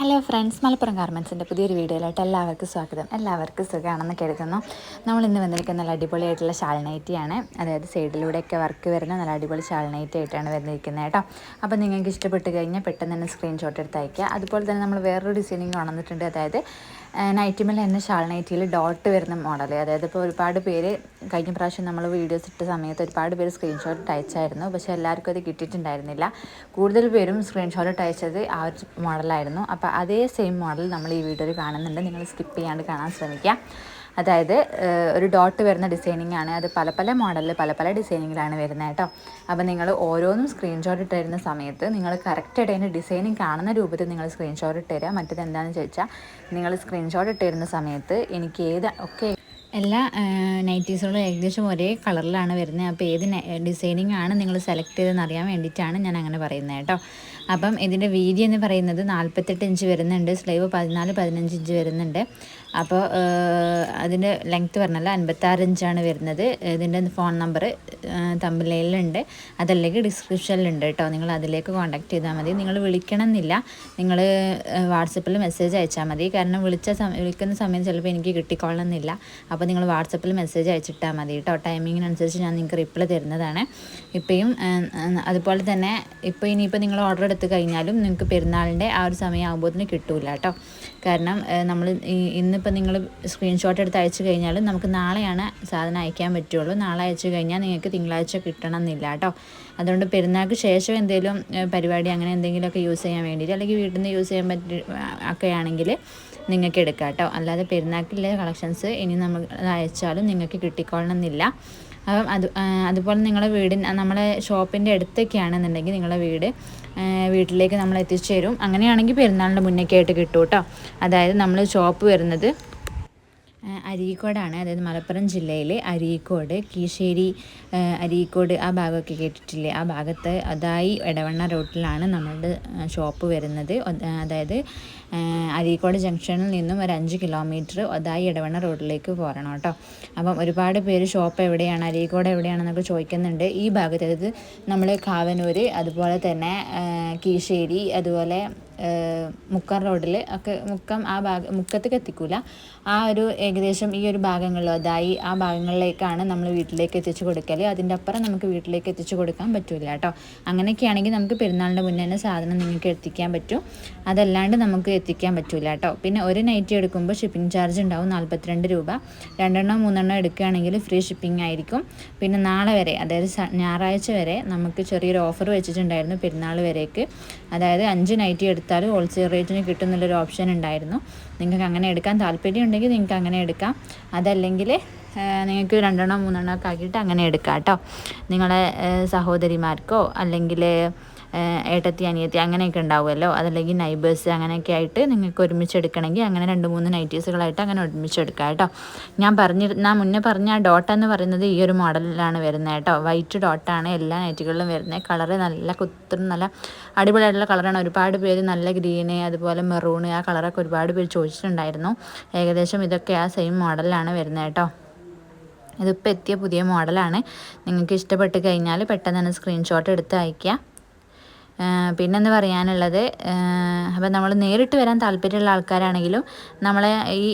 Hello friends Malappuram ഗാർമെൻസിന്റെ പുതിയൊരു വീഡിയോയിലോട്ട് എല്ലാവർക്കും സ്വാഗതം. എല്ലാവർക്കും സുഖമാണെന്ന് കരുതുന്നു. നമ്മൾ ഇന്ന് വന്നിരിക്കുന്ന നല്ല അടിപൊളിയായിട്ടുള്ള ഷാൾ നൈറ്റിയാണ് അതായത് സൈഡിലൂടെയൊക്കെ വർക്ക് വരുന്ന നല്ല അടിപൊളി ഷാൾ നൈറ്റി ആയിട്ടാണ് വന്നിരിക്കുന്നത് കേട്ടോ. അപ്പോൾ നിങ്ങൾക്ക് ഇഷ്ടപ്പെട്ട് കഴിഞ്ഞാൽ പെട്ടെന്ന് തന്നെ സ്ക്രീൻഷോട്ട് എടുത്ത് അയക്കുക അതുപോലെ തന്നെ നമ്മൾ വേറൊരു ഡിസൈനിങ് കൊണ്ടുവന്നിട്ടുണ്ട് അതായത് നൈറ്റിമേൽ എന്ന ഷാൾ നൈറ്റിയിൽ ഡോട്ട് വരുന്ന മോഡൽ അതായത് ഇപ്പോൾ ഒരുപാട് പേര് കഴിഞ്ഞ പ്രാവശ്യം നമ്മൾ വീഡിയോസ് ഇട്ട സമയത്ത് ഒരുപാട് പേര് സ്ക്രീൻഷോട്ട് അയച്ചായിരുന്നു. പക്ഷേ എല്ലാവർക്കും അത് കിട്ടിയിട്ടുണ്ടായിരുന്നില്ല. കൂടുതൽ പേരും സ്ക്രീൻഷോട്ട് അയച്ചത് ആ ഒരു മോഡലായിരുന്നു അപ്പോൾ അതേ സെയിം മോഡൽ നമ്മൾ ഈ വീഡിയോയിൽ കാണുന്നുണ്ട്. നിങ്ങൾ സ്കിപ്പ് ചെയ്യാണ്ട് കാണാൻ ശ്രമിക്കുക അതായത് ഒരു ഡോട്ട് വരുന്ന ഡിസൈനിങ് ആണ്. അത് പല പല മോഡലിൽ പല പല ഡിസൈനിങ്ങിലാണ് വരുന്നത് കേട്ടോ. അപ്പോൾ നിങ്ങൾ ഓരോന്നും സ്ക്രീൻഷോട്ട് ഇട്ട് തരുന്ന സമയത്ത് നിങ്ങൾ കറക്റ്റ് അതിന്റെ ഡിസൈനിങ് കാണുന്ന രൂപത്തിൽ നിങ്ങൾ സ്ക്രീൻഷോട്ട് ഇട്ട് തരിക മറ്റേത് എന്താണെന്ന് ചോദിച്ചാൽ നിങ്ങൾ സ്ക്രീൻഷോട്ട് ഇട്ട് തരുന്ന സമയത്ത് എനിക്ക് ഏത് ഒക്കെ എല്ലാ നൈറ്റീസുകളും ഏകദേശം ഒരേ കളറിലാണ് വരുന്നത്. അപ്പോൾ ഏത് ഡിസൈനിങ് ആണ് നിങ്ങൾ സെലക്ട് ചെയ്തതെന്ന് അറിയാൻ വേണ്ടിയിട്ടാണ് ഞാൻ അങ്ങനെ പറയുന്നത് കേട്ടോ. അപ്പം ഇതിന്റെ വീതി എന്ന് പറയുന്നത് നാൽപ്പത്തെട്ട് ഇഞ്ച് വരുന്നുണ്ട് സ്ലൈവ് പതിനാല് പതിനഞ്ച് ഇഞ്ച് വരുന്നുണ്ട്. അപ്പോൾ അതിന്റെ ലെങ്ത്ത് പറഞ്ഞാൽ അൻപത്താറ് ഇഞ്ചാണ് വരുന്നത്. ഇതിന്റെ ഫോൺ നമ്പർ തമ്മിലുണ്ട് അതല്ലെങ്കിൽ ഡിസ്ക്രിപ്ഷനിലുണ്ട് കേട്ടോ. നിങ്ങൾ അതിലേക്ക് കോൺടാക്ട് ചെയ്താൽ മതി. നിങ്ങൾ വിളിക്കണം എന്നില്ല നിങ്ങൾ വാട്സപ്പിൽ മെസ്സേജ് അയച്ചാൽ മതി. കാരണം വിളിച്ച സമയം വിളിക്കുന്ന സമയം ചിലപ്പോൾ എനിക്ക് കിട്ടിക്കൊള്ളണമെന്നില്ല. അപ്പോൾ നിങ്ങൾ വാട്സപ്പിൽ മെസ്സേജ് അയച്ചിട്ടാൽ മതി കേട്ടോ. ടൈമിങ്ങിനനുസരിച്ച് ഞാൻ നിങ്ങൾക്ക് റിപ്ലൈ തരുന്നതാണ്. ഇപ്പോഴും അതുപോലെ തന്നെ ഇപ്പോൾ ഇനിയിപ്പോൾ നിങ്ങൾ ഓർഡർ എടുത്ത് കഴിഞ്ഞാലും നിങ്ങൾക്ക് പെരുന്നാളിന്റെ ആ ഒരു സമയമാകുമ്പോഴത്തേന് കിട്ടൂല കേട്ടോ. കാരണം നമ്മൾ ഇന്നിപ്പോൾ നിങ്ങൾ സ്ക്രീൻഷോട്ട് എടുത്ത് അയച്ചു കഴിഞ്ഞാൽ നമുക്ക് നാളെയാണ് സാധനം അയക്കാൻ പറ്റുള്ളൂ. നാളെ അയച്ചു കഴിഞ്ഞാൽ നിങ്ങൾക്ക് തിങ്കളാഴ്ച കിട്ടണം എന്നില്ല കേട്ടോ. അതുകൊണ്ട് പെരുന്നാൾക്ക് ശേഷം എന്തെങ്കിലും പരിപാടി അങ്ങനെ എന്തെങ്കിലുമൊക്കെ യൂസ് ചെയ്യാൻ വേണ്ടിയിട്ട് അല്ലെങ്കിൽ വീട്ടിൽ നിന്ന് യൂസ് ചെയ്യാൻ പറ്റി ഒക്കെ ആണെങ്കിൽ നിങ്ങൾക്ക് എടുക്കാം കേട്ടോ. അല്ലാതെ പെരുന്നാക്കിലെ കളക്ഷൻസ് ഇനി നമ്മൾ അയച്ചാലും നിങ്ങൾക്ക് കിട്ടിക്കൊള്ളണം എന്നില്ല അപ്പം അത് അതുപോലെ നിങ്ങളുടെ വീടിന് നമ്മളെ ഷോപ്പിന്റെ അടുത്തൊക്കെയാണെന്നുണ്ടെങ്കിൽ നിങ്ങളുടെ വീട് വീട്ടിലേക്ക് നമ്മൾ എത്തിച്ചു തരും. അങ്ങനെയാണെങ്കിൽ പെരുന്നാളിന്റെ മുന്നേക്കായിട്ട് കിട്ടും കേട്ടോ അതായത് നമ്മൾ ഷോപ്പ് വരുന്നത് അരീക്കോടാണ്. അതായത് മലപ്പുറം ജില്ലയിലെ അരീക്കോട് കീശ്ശേരി അരീക്കോട് ആ ഭാഗമൊക്കെ കേട്ടിട്ടില്ലേ? ആ ഭാഗത്ത് അതായി എടവണ്ണ റോട്ടിലാണ് നമ്മളുടെ ഷോപ്പ് വരുന്നത്. അതായത് അരീക്കോട് ജംഗ്ഷനിൽ നിന്നും ഒരു അഞ്ച് കിലോമീറ്റർ അതായി ഇടവണ്ണ റോഡിലേക്ക് പോരണം കേട്ടോ. അപ്പം ഒരുപാട് പേര് ഷോപ്പ് എവിടെയാണ് അരീക്കോട് എവിടെയാണെന്നൊക്കെ ചോദിക്കുന്നുണ്ട്. ഈ ഭാഗത്ത് അതായത് നമ്മൾ കാവനൂർ അതുപോലെ തന്നെ കീശ്ശേരി അതുപോലെ മുക്കം റോഡിൽ ഒക്കെ മുക്കം ആ ഭാഗ മുക്കത്തേക്ക് എത്തിക്കൂല. ആ ഒരു ഏകദേശം ഈ ഒരു ഭാഗങ്ങളിൽ അതായി ആ ഭാഗങ്ങളിലേക്കാണ് നമ്മൾ വീട്ടിലേക്ക് എത്തിച്ചു കൊടുക്കൽ അതിന്റെ അപ്പുറം നമുക്ക് വീട്ടിലേക്ക് എത്തിച്ചു കൊടുക്കാൻ പറ്റില്ല കേട്ടോ. അങ്ങനെയൊക്കെയാണെങ്കിൽ നമുക്ക് പെരുന്നാളിന്റെ മുന്നേ തന്നെ സാധനം നിങ്ങൾക്ക് എത്തിക്കാൻ പറ്റും. അതല്ലാണ്ട് നമുക്ക് എത്തിക്കാൻ പറ്റില്ല കേട്ടോ. പിന്നെ ഒരു നൈറ്റ് എടുക്കുമ്പോൾ ഷിപ്പിംഗ് ചാർജ് ഉണ്ടാവും നാൽപ്പത്തിരണ്ട് രൂപ. രണ്ടെണ്ണോ മൂന്നെണ്ണോ എടുക്കുകയാണെങ്കിൽ ഫ്രീ ഷിപ്പിംഗ് ആയിരിക്കും. പിന്നെ നാളെ വരെ അതായത് ഞായറാഴ്ച വരെ നമുക്ക് ചെറിയൊരു ഓഫർ വെച്ചിട്ടുണ്ടായിരുന്നു പെരുന്നാൾ വരേക്ക്. അതായത് അഞ്ച് നൈറ്റി എടുത്താൽ ഹോൾസെയിൽ റേറ്റിന് കിട്ടുന്നുള്ളൊരു ഓപ്ഷൻ ഉണ്ടായിരുന്നു. നിങ്ങൾക്ക് അങ്ങനെ എടുക്കാൻ താല്പര്യം ഉണ്ടെങ്കിൽ നിങ്ങൾക്ക് അങ്ങനെ എടുക്കാം. അതല്ലെങ്കിൽ നിങ്ങൾക്ക് രണ്ടെണ്ണോ മൂന്നെണ്ണോ ഒക്കെ ആക്കിയിട്ട് അങ്ങനെ എടുക്കാം കേട്ടോ. നിങ്ങളെ സഹോദരിമാർക്കോ അല്ലെങ്കിൽ ഏട്ടത്തി അനിയത്തി അങ്ങനെയൊക്കെ ഉണ്ടാവുമല്ലോ. അതല്ലെങ്കിൽ നൈബേഴ്സ് അങ്ങനെയൊക്കെ ആയിട്ട് നിങ്ങൾക്ക് ഒരുമിച്ച് എടുക്കണമെങ്കിൽ അങ്ങനെ രണ്ട് മൂന്ന് നൈറ്റീസുകളായിട്ട് അങ്ങനെ ഒരുമിച്ച് എടുക്കാം കേട്ടോ. ഞാൻ പറഞ്ഞിരുന്ന മുന്നേ പറഞ്ഞ ഡോട്ട് എന്ന് പറയുന്നത് ഈ ഒരു മോഡലിലാണ് വരുന്നത് കേട്ടോ. വൈറ്റ് ഡോട്ടാണ് എല്ലാ നൈറ്റുകളിലും വരുന്നത്. കളറ് നല്ല കുത്തും നല്ല അടിപൊളിയായിട്ടുള്ള കളറാണ് ഒരുപാട് പേര് നല്ല ഗ്രീന് അതുപോലെ മെറൂണ് ആ കളറൊക്കെ ഒരുപാട് പേര് ചോദിച്ചിട്ടുണ്ടായിരുന്നു. ഏകദേശം ഇതൊക്കെ ആ സെയിം മോഡലിലാണ് വരുന്നത് കേട്ടോ. ഇതിപ്പോൾ എത്തിയ പുതിയ മോഡലാണ് നിങ്ങൾക്ക് ഇഷ്ടപ്പെട്ട് കഴിഞ്ഞാൽ പെട്ടെന്ന് തന്നെ സ്ക്രീൻഷോട്ട് എടുത്ത് അയയ്ക്കുക. പിന്നെന്ന് പറയാനുള്ളത് അപ്പം നമ്മൾ നേരിട്ട് വരാൻ താല്പര്യമുള്ള ആൾക്കാരാണെങ്കിലും നമ്മളെ ഈ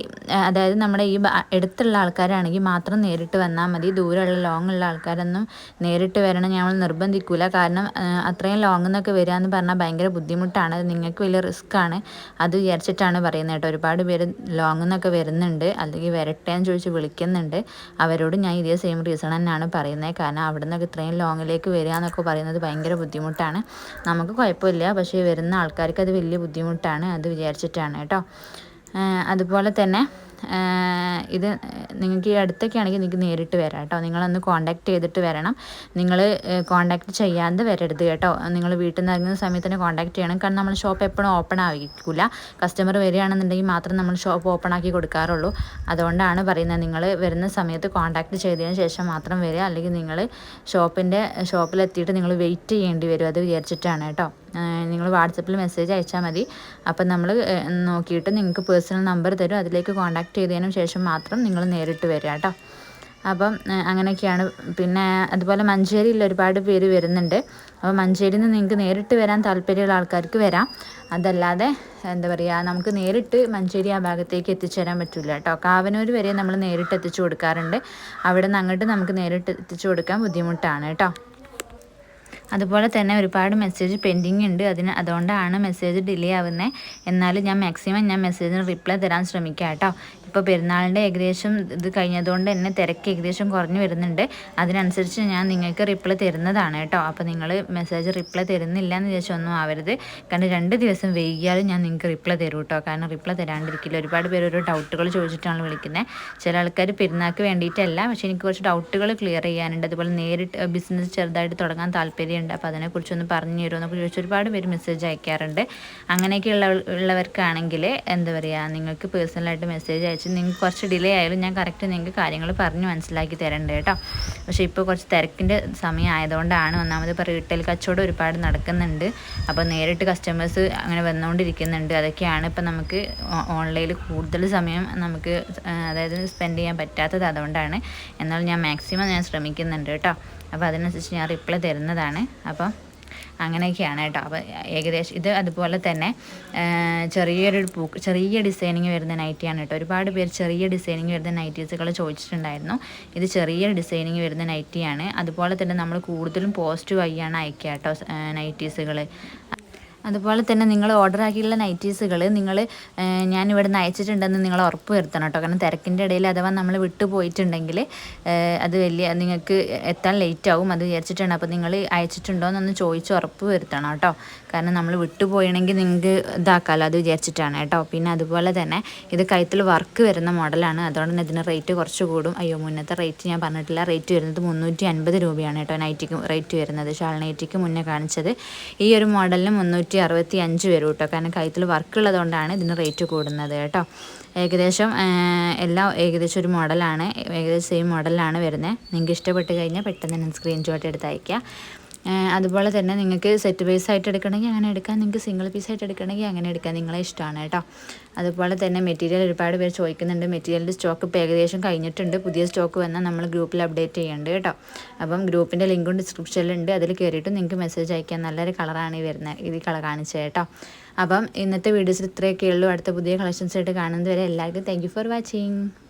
അതായത് നമ്മുടെ ഈ അടുത്തുള്ള ആൾക്കാരാണെങ്കിൽ മാത്രം നേരിട്ട് വന്നാൽ മതി. ദൂരമുള്ള ലോങ് ഉള്ള ആൾക്കാരൊന്നും നേരിട്ട് വരണം. ഞങ്ങൾ നിർബന്ധിക്കില്ല കാരണം അത്രയും ലോങ് എന്നൊക്കെ വരിക എന്ന് പറഞ്ഞാൽ ഭയങ്കര ബുദ്ധിമുട്ടാണ്. നിങ്ങൾക്ക് വലിയ റിസ്ക് ആണ്. അത് വിചാരിച്ചിട്ടാണ് പറയുന്നത് കേട്ടോ. ഒരുപാട് പേര് ലോങ് എന്നൊക്കെ വരുന്നുണ്ട്. അല്ലെങ്കിൽ വരട്ടെ എന്ന് ചോദിച്ച് വിളിക്കുന്നുണ്ട്. അവരോട് ഞാൻ ഇതേ സെയിം റീസൺ തന്നെയാണ് പറയുന്നത്. കാരണം അവിടെ നിന്നൊക്കെ ഇത്രയും ലോങ്ങിലേക്ക് വരിക എന്നൊക്കെ പറയുന്നത് ഭയങ്കര ബുദ്ധിമുട്ടാണ്. നമുക്ക് കുഴപ്പമില്ല. പക്ഷേ വരുന്ന ആൾക്കാർക്ക് അത് വലിയ ബുദ്ധിമുട്ടാണ്. അത് വിചാരിച്ചിട്ടാണ് കേട്ടോ. അതുപോലെ തന്നെ ഇത് നിങ്ങൾക്ക് ഈ അടുത്തൊക്കെ ആണെങ്കിൽ നിങ്ങൾക്ക് നേരിട്ട് വരാം കേട്ടോ. നിങ്ങളൊന്ന് കോൺടാക്ട് ചെയ്തിട്ട് വരണം. നിങ്ങൾ കോൺടാക്ട് ചെയ്യാതെ വരരുത് കേട്ടോ. നിങ്ങൾ വീട്ടിൽ നിന്ന് ഇറങ്ങുന്ന സമയത്ത് തന്നെ കോൺടാക്ട് ചെയ്യണം. കാരണം നമ്മൾ ഷോപ്പ് എപ്പോഴും ഓപ്പൺ ആയിരിക്കില്ല കസ്റ്റമർ വരികയാണെന്നുണ്ടെങ്കിൽ മാത്രം നമ്മൾ ഷോപ്പ് ഓപ്പൺ ആക്കി കൊടുക്കാറുള്ളൂ. അതുകൊണ്ടാണ് പറയുന്നത് നിങ്ങൾ വരുന്ന സമയത്ത് കോൺടാക്ട് ചെയ്തതിന് ശേഷം മാത്രം വരിക. അല്ലെങ്കിൽ നിങ്ങൾ ഷോപ്പിന്റെ ഷോപ്പിലെത്തിയിട്ട് നിങ്ങൾ വെയിറ്റ് ചെയ്യേണ്ടി വരും. അത് വിചാരിച്ചിട്ടാണ് കേട്ടോ. നിങ്ങൾ വാട്സപ്പിൽ മെസ്സേജ് അയച്ചാൽ മതി. അപ്പം നമ്മൾ നോക്കിയിട്ട് നിങ്ങൾക്ക് പേഴ്സണൽ നമ്പർ തരും. അതിലേക്ക് കോൺടാക്ട് ചെയ്തതിനു ശേഷം മാത്രം നിങ്ങൾ നേരിട്ട് വരിക കേട്ടോ. അപ്പം അങ്ങനെയൊക്കെയാണ്. പിന്നെ അതുപോലെ മഞ്ചേരിയിൽ ഒരുപാട് പേര് വരുന്നുണ്ട്. അപ്പോൾ മഞ്ചേരിയിൽ നിന്ന് നിങ്ങൾക്ക് നേരിട്ട് വരാൻ താല്പര്യമുള്ള ആൾക്കാർക്ക് വരാം. അതല്ലാതെ എന്താ പറയുക നമുക്ക് നേരിട്ട് മഞ്ചേരി ആ ഭാഗത്തേക്ക് എത്തിച്ചേരാൻ പറ്റില്ല കേട്ടോ. കാവനൂർ വരെ നമ്മൾ നേരിട്ട് എത്തിച്ചു കൊടുക്കാറുണ്ട്. അവിടെ നിന്ന് അങ്ങോട്ട് നമുക്ക് നേരിട്ട് എത്തിച്ചു കൊടുക്കാൻ ബുദ്ധിമുട്ടാണ് കേട്ടോ. അതുപോലെ തന്നെ ഒരുപാട് മെസ്സേജ് പെൻഡിങ് ഉണ്ട്. അതിന് അതുകൊണ്ടാണ് മെസ്സേജ് ഡിലേ ആവുന്നത് എന്നാലും ഞാൻ മാക്സിമം ഞാൻ മെസ്സേജിന് റിപ്ലൈ തരാൻ ശ്രമിക്കാം കേട്ടോ ഇപ്പോൾ പെരുന്നാളിന്റെ ഏകദേശം ഇത് കഴിഞ്ഞതുകൊണ്ട് തന്നെ തിരക്ക് ഏകദേശം കുറഞ്ഞു വരുന്നുണ്ട്. അതിനനുസരിച്ച് ഞാൻ നിങ്ങൾക്ക് റിപ്ലൈ തരുന്നതാണ് കേട്ടോ. അപ്പോൾ നിങ്ങൾ മെസ്സേജ് റിപ്ലൈ തരുന്നില്ല എന്ന് വിചാരിച്ചൊന്നും ആവരുത്. കാരണം രണ്ട് ദിവസം വൈകിയാലും ഞാൻ നിങ്ങൾക്ക് റിപ്ലൈ തരും കേട്ടോ. കാരണം റിപ്ലൈ തരാണ്ടിരിക്കില്ല. ഒരുപാട് പേര് ഓരോ ഡൗട്ടുകൾ ചോദിച്ചിട്ടാണ് വിളിക്കുന്നത് ചില ആൾക്കാർ പെരുന്നാൾക്ക് വേണ്ടിയിട്ടല്ല. പക്ഷേ എനിക്ക് കുറച്ച് ഡൗട്ടുകൾ ക്ലിയർ ചെയ്യാനുണ്ട്. അതുപോലെ നേരിട്ട് ബിസിനസ് ചെറുതായിട്ട് തുടങ്ങാൻ താല്പര്യമുണ്ട്. അപ്പോൾ അതിനെക്കുറിച്ചൊന്ന് പറഞ്ഞു തരുമോ എന്നൊക്കെ ചോദിച്ച് ഒരുപാട് പേര് മെസ്സേജ് അയക്കാറുണ്ട്. അങ്ങനെയൊക്കെയുള്ള ഉള്ളവർക്കാണെങ്കിൽ എന്താ പറയുക നിങ്ങൾക്ക് പേഴ്സണലായിട്ട് മെസ്സേജ് അയച്ച് നിങ്ങൾക്ക് കുറച്ച് ഡിലേ ആയാലും ഞാൻ കറക്റ്റ് നിങ്ങൾക്ക് കാര്യങ്ങൾ പറഞ്ഞ് മനസ്സിലാക്കി തരണ്ട് കേട്ടോ. പക്ഷേ ഇപ്പോൾ കുറച്ച് തിരക്കിന്റെ സമയം ആയതുകൊണ്ടാണ് ഒന്നാമത് ഇപ്പോൾ റീറ്റെയിൽ കച്ചവടം ഒരുപാട് നടക്കുന്നുണ്ട്. അപ്പോൾ നേരിട്ട് കസ്റ്റമേഴ്സ് അങ്ങനെ വന്നുകൊണ്ടിരിക്കുന്നുണ്ട്. അതൊക്കെയാണ് ഇപ്പോൾ നമുക്ക് ഓൺലൈനിൽ കൂടുതൽ സമയം നമുക്ക് അതായത് സ്പെൻഡ് ചെയ്യാൻ പറ്റാത്തത് അതുകൊണ്ടാണ്. എന്നാൽ ഞാൻ മാക്സിമം ഞാൻ ശ്രമിക്കുന്നുണ്ട് കേട്ടോ. അപ്പോൾ അതിനനുസരിച്ച് ഞാൻ റിപ്ലൈ തരുന്നതാണ്. അപ്പം അങ്ങനെയൊക്കെയാണ് കേട്ടോ. അപ്പോൾ ഏകദേശം ഇത് അതുപോലെ തന്നെ ചെറിയൊരു പൂ ചെറിയ ഡിസൈനിങ് വരുന്ന നൈറ്റിയാണ് കേട്ടോ. ഒരുപാട് പേര് ചെറിയ ഡിസൈനിങ് വരുന്ന നൈറ്റീസുകൾ ചോദിച്ചിട്ടുണ്ടായിരുന്നു. ഇത് ചെറിയ ഡിസൈനിങ് വരുന്ന നൈറ്റിയാണ്. അതുപോലെ തന്നെ നമ്മൾ കൂടുതലും പോസ്റ്റ് വഴിയാണ് അയക്കുക കേട്ടോ നൈറ്റീസുകൾ. അതുപോലെ തന്നെ നിങ്ങൾ ഓർഡർ ആക്കിയുള്ള നൈറ്റീസുകൾ നിങ്ങൾ ഞാൻ ഇവിടെ നിന്ന് അയച്ചിട്ടുണ്ടെന്ന് നിങ്ങൾ ഉറപ്പ് വരുത്തണം കേട്ടോ. കാരണം തിരക്കിന്റെ ഇടയിൽ അഥവാ നമ്മൾ വിട്ടു പോയിട്ടുണ്ടെങ്കിൽ അത് വലിയ നിങ്ങൾക്ക് എത്താൻ ലേറ്റ് ആവും. അത് വിചാരിച്ചിട്ടുണ്ട് അപ്പോൾ നിങ്ങൾ അയച്ചിട്ടുണ്ടോ എന്നൊന്ന് ചോദിച്ച് ഉറപ്പ് വരുത്തണം കേട്ടോ. കാരണം നമ്മൾ വിട്ടു പോയണമെങ്കിൽ നിങ്ങൾക്ക് ഇതാക്കാമല്ലോ അത് വിചാരിച്ചിട്ടാണ് കേട്ടോ. പിന്നെ അതുപോലെ തന്നെ ഇത് കഴുത്തിൽ വർക്ക് വരുന്ന മോഡലാണ് അതുകൊണ്ട് തന്നെ ഇതിന് റേറ്റ് കുറച്ച് കൂടും. അയ്യോ മുന്നത്തെ റേറ്റ് ഞാൻ പറഞ്ഞിട്ടില്ല. റേറ്റ് വരുന്നത് മുന്നൂറ്റി അൻപത് രൂപയാണ് കേട്ടോ നൈറ്റിക്ക് റേറ്റ് വരുന്നത്. ഷാൾ നൈറ്റിക്ക് മുന്നേ കാണിച്ചത്. ഈ ഒരു മോഡലിന് മുന്നൂറ്റി മുന്നൂറ്റി അറുപത്തി അഞ്ച് വരും കേട്ടോ. കാരണം കൈത്തിൽ വർക്ക് ഉള്ളതുകൊണ്ടാണ് ഇതിന് റേറ്റ് കൂടുന്നത് കേട്ടോ. ഏകദേശം എല്ലാം ഏകദേശം ഒരു മോഡലാണ് ഏകദേശം സെയിം മോഡലാണ് വരുന്നത്. നിങ്ങൾക്ക് ഇഷ്ടപ്പെട്ട് കഴിഞ്ഞാൽ പെട്ടെന്ന് തന്നെ സ്ക്രീൻഷോട്ട് എടുത്ത് അയയ്ക്കുക അതുപോലെ തന്നെ നിങ്ങൾക്ക് സെറ്റ് പീസ് ആയിട്ട് എടുക്കണമെങ്കിൽ അങ്ങനെ എടുക്കാം. നിങ്ങൾക്ക് സിംഗിൾ പീസ് ആയിട്ട് എടുക്കണമെങ്കിൽ അങ്ങനെ എടുക്കാം. നിങ്ങളെ ഇഷ്ടമാണ് കേട്ടോ. അതുപോലെ തന്നെ മെറ്റീരിയൽ ഒരുപാട് പേര് ചോദിക്കുന്നുണ്ട്. മെറ്റീരിയലിന്റെ സ്റ്റോക്ക് ഇപ്പോൾ ഏകദേശം കഴിഞ്ഞിട്ടുണ്ട്. പുതിയ സ്റ്റോക്ക് വന്നാൽ നമ്മൾ ഗ്രൂപ്പിൽ അപ്ഡേറ്റ് ചെയ്യുന്നുണ്ട് കേട്ടോ. അപ്പം ഗ്രൂപ്പിന്റെ ലിങ്കും ഡിസ്ക്രിപ്ഷനിലുണ്ട് അതിൽ കയറിയിട്ട് നിങ്ങൾക്ക് മെസ്സേജ് അയക്കാം. നല്ലൊരു കളറാണ് ഈ വരുന്നത് ഇത് കളർ കാണിച്ചത് കേട്ടോ. അപ്പം ഇന്നത്തെ വീഡിയോസിൽ ഇത്രയൊക്കെ ഉള്ളൂ. അടുത്ത പുതിയ കളക്ഷൻസ് ആയിട്ട് കാണുന്നത് വരെ എല്ലാവർക്കും താങ്ക് ഫോർ വാച്ചിങ്